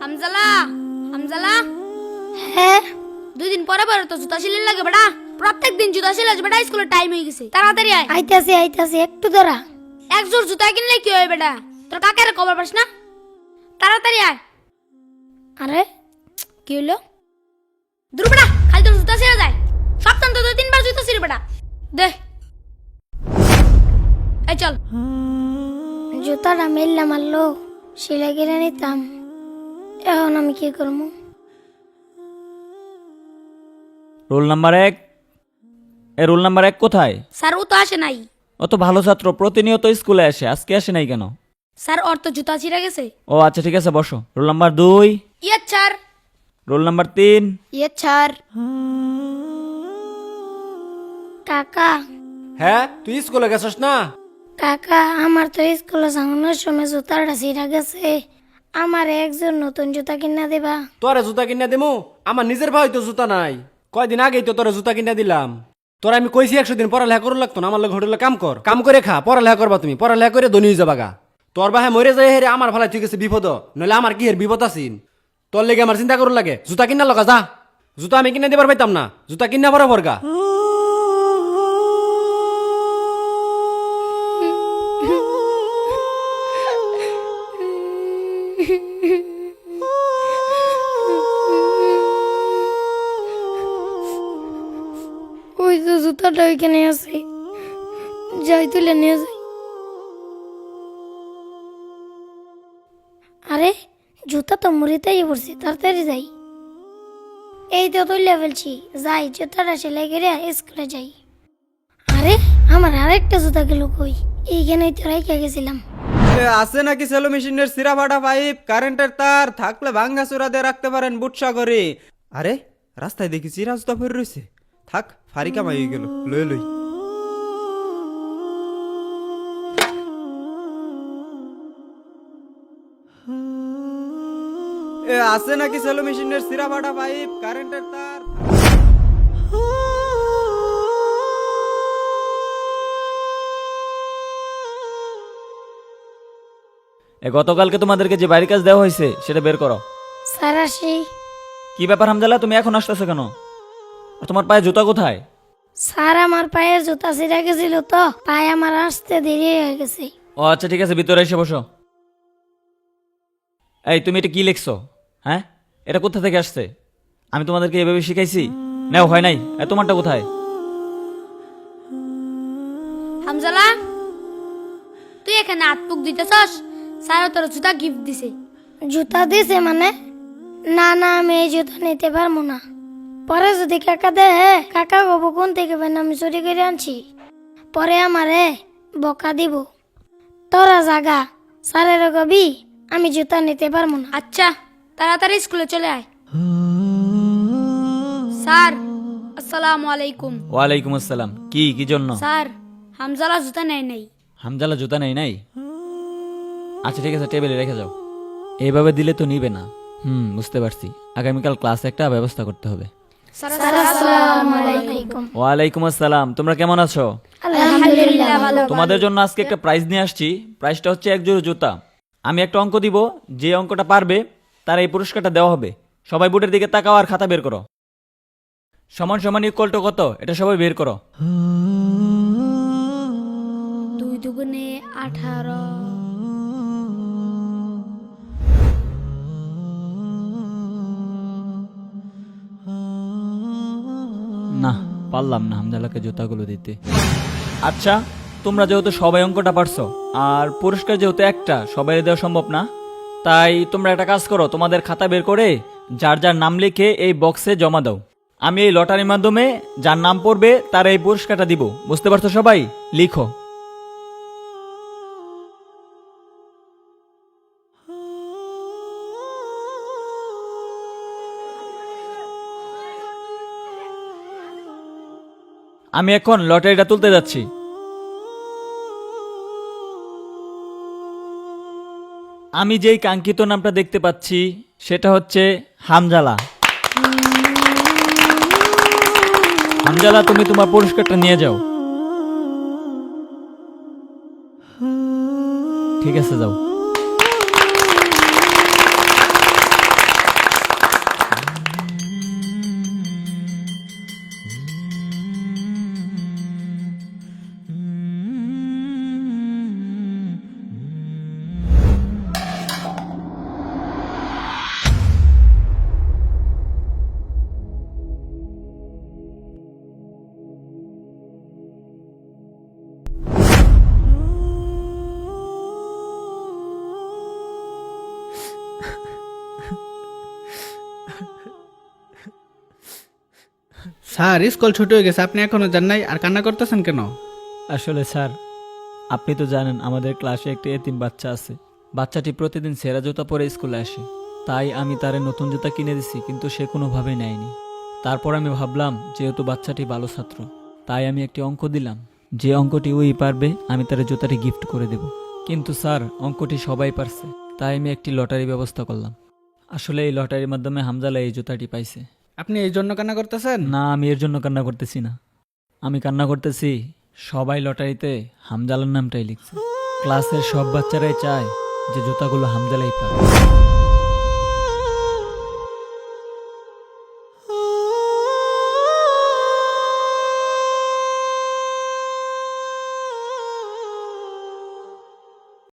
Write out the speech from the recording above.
হামজালা হামজালা। হ্যাঁ দুই দিন পরে পরে তো জুতা সিলাই লাগে বেটা। প্রত্যেক দিন জুতা সিলাই বেটা স্কুলের টাইম হয়ে গেছে। তাড়াতাড়ি আয়। আইতাছি আইতাছি একটু ধরা এক জোর জুতা কিনলে কি হয় বেটা? তোর কাকের খবর পাস না? তাড়াতাড়ি আয়। আরে কি হলো দূর বেটা খালি তোর জুতা ছিঁড়ে যায়। সপ্তাহ তো দুই তিনবার জুতা ছিঁড়ে বেটা। দে। এই চল। জুতাটা মেললাম মারলো সেলাই কিনে নিতাম। এখন আমি কি করব? রোল নাম্বার এক? এ রোল নাম্বার এক কোথায়? স্যার ও তো আসে নাই। ও তো ভালো ছাত্র প্রতিনিয়ত স্কুলে আসে। আজকে আসে নাই কেন? স্যার ওর তো জুতা ছিঁড়ে গেছে। ও আচ্ছা ঠিক আছে বসো। রোল নাম্বার দুই? ইয়ে স্যার। রোল নাম্বার তিন? ইয়ে স্যার। কাকা হ্যাঁ তুই স্কুলে গেছস না? কাকা, আমার তো স্কুলে যাওয়ানোর সময় জুতাটা ছিঁড়া গেছে। আমার একজন নতুন জুতা কিনা দেবা? তোরে জুতা কিনা দিমু? আমার নিজের ভাই তো জুতা নাই। কয়দিন আগেই তো তোরে জুতা কিনা দিলাম। তোরা আমি কইছি একশো দিন পড়ালেখা করু লাগতো আমার লোক হোটেলে কাম কর। কাম করে খা, পড়ালেখা করবা তুমি। পড়ালেখা করে ধনী যাবা গা তোর বাহে মরে যায় হেরে আমার ভালাই ঠিক আছে বিপদ। নইলে আমার কি হের বিপদ আছিন? তোর লেগে আমার চিন্তা করুন লাগে। জুতা কিনা লগা যা। জুতা আমি কিনা দিবার পাইতাম না। জুতা কিনা বড় বর্গা ওই তো জুতাটা ওইখানে আছে। যাই তুলে নিয়ে যাই। আরে, জুতা তো মুড়িতেই পড়ছে, তাড়াতাড়ি যাই। এই তো তুলে ফেলছি, যাই, জুতাটা সেলাই করে স্কুলে যাই। আরে, আমার আরেকটা জুতা গেল কই? এইখানেই তো রেখে গেছিলাম। আছে নাকি সেলো মেশিনের সিরা ফাটা পাইপ? কারেন্টের তার, থাকলে ভাঙ্গা চূড়া দিয়ে রাখতে পারেন বুটসা করে আরে, রাস্তায় দেখি চিরা জুতা পরে রয়েছে। থাক ফারিকা মাই গেল। লই লই। এ আছে নাকি সেলো মেশিনের সিরা ফাটা পাইপ? কারেন্টের তার। এ গতকালকে তোমাদেরকে যে বাড়ির কাজ দেওয়া হয়েছে সেটা বের করো। স্যার আসি। কি ব্যাপার হামজালা তুমি এখন আসতেছো কেন? তোমার পায়ে জুতা কোথায়? স্যার আমার পায়ের জুতা ছিঁড়ে গেছিল তো পায়ে আমার আসতে দেরি হয়ে গেছে। ও আচ্ছা ঠিক আছে ভিতরে এসে বসো। এই তুমি এটা কি লিখছো? হ্যাঁ? এটা কোথা থেকে আসছে? আমি তোমাদেরকে এভাবে শিখাইছি? নাও হয় নাই। এ তোমারটা কোথায়? হামজালা তুই এখানে হাত পুক দিতেছস স্যার তোর জুতা গিফট দিছে। জুতা দিছে মানে? না না আমি এই জুতা নিতে পারব না। পরে যদি কাকা দে কাকা গবো কোন থেকে বেন আমি চুরি করে আনছি। পরে আমারে বকা দিব। তোরা জাগা স্যারের কবি আমি জুতা নিতে পারব না। আচ্ছা তাড়াতাড়ি স্কুলে চলে আয়। স্যার আসসালামু আলাইকুম। ওয়ালাইকুম আসসালাম। কি কি জন্য? স্যার হামজালা জুতা নেয় নাই। হামজালা জুতা নেই নাই? আচ্ছা ঠিক আছে টেবিলে রেখে যাও। এইভাবে দিলে তো নিবে না। হুম বুঝতে পারছি। আগামীকাল ক্লাসে একটা ব্যবস্থা করতে হবে। ওয়ালাইকুম আসসালাম। তোমরা কেমন আছো? আলহামদুলিল্লাহ ভালো তোমাদের জন্য আজকে একটা প্রাইজ নিয়ে আসছি। প্রাইজটা হচ্ছে এক জোড়া জুতা। আমি একটা অঙ্ক দিব। যে অঙ্কটা পারবে তার এই পুরস্কারটা দেওয়া হবে। সবাই বোর্ডের দিকে তাকাও আর খাতা বের করো। সমান সমান ইকুয়াল টু কত? এটা সবাই বের করো। দুই দুগুণে আঠারো। পারলাম না হামজালাকে জুতাগুলো দিতে। আচ্ছা তোমরা যেহেতু সবাই অঙ্কটা পারছ, আর পুরস্কার যেহেতু একটা, সবাই দেওয়া সম্ভব না, তাই তোমরা একটা কাজ করো, তোমাদের খাতা বের করে যার যার নাম লিখে এই বক্সে জমা দাও। আমি এই লটারির মাধ্যমে যার নাম পড়বে, তার এই পুরস্কারটা দিব। বুঝতে পারছ সবাই? লিখো। আমি এখন লটারিটা তুলতে যাচ্ছি। আমি যেই কাঙ্ক্ষিত নামটা দেখতে পাচ্ছি, সেটা হচ্ছে হামজালা। হামজালা, তুমি তোমার পুরস্কারটা নিয়ে যাও। ঠিক আছে, যাও। স্যার, স্কুল ছুটি হয়ে গেছে, আপনি এখনও যান নাই, আর কান্না করতেছেন কেন? আসলে স্যার, আপনি তো জানেন আমাদের ক্লাসে একটি এতিম বাচ্চা আছে। বাচ্চাটি প্রতিদিন সেরা জুতা পরে স্কুলে আসে। তাই আমি তারে নতুন জুতা কিনে দিছি, কিন্তু সে কোনোভাবেই নেয়নি। তারপর আমি ভাবলাম, যেহেতু বাচ্চাটি ভালো ছাত্র, তাই আমি একটি অঙ্ক দিলাম। যে অঙ্কটি ওই পারবে, আমি তার জুতাটি গিফট করে দেব। কিন্তু স্যার, অঙ্কটি সবাই পারছে, তাই আমি একটি লটারি ব্যবস্থা করলাম। আসলে এই লটারির মাধ্যমে হামজালা এই জুতাটি পাইছে। আপনি এই জন্য কান্না করতেছেন? না, আমি এর জন্য কান্না করতেছি না। আমি কান্না করতেছি, সবাই লটারিতে হামজালার নামটাই লিখছে। ক্লাসের সব বাচ্চারাই চায় যে জুতাগুলো হামজালাই পায়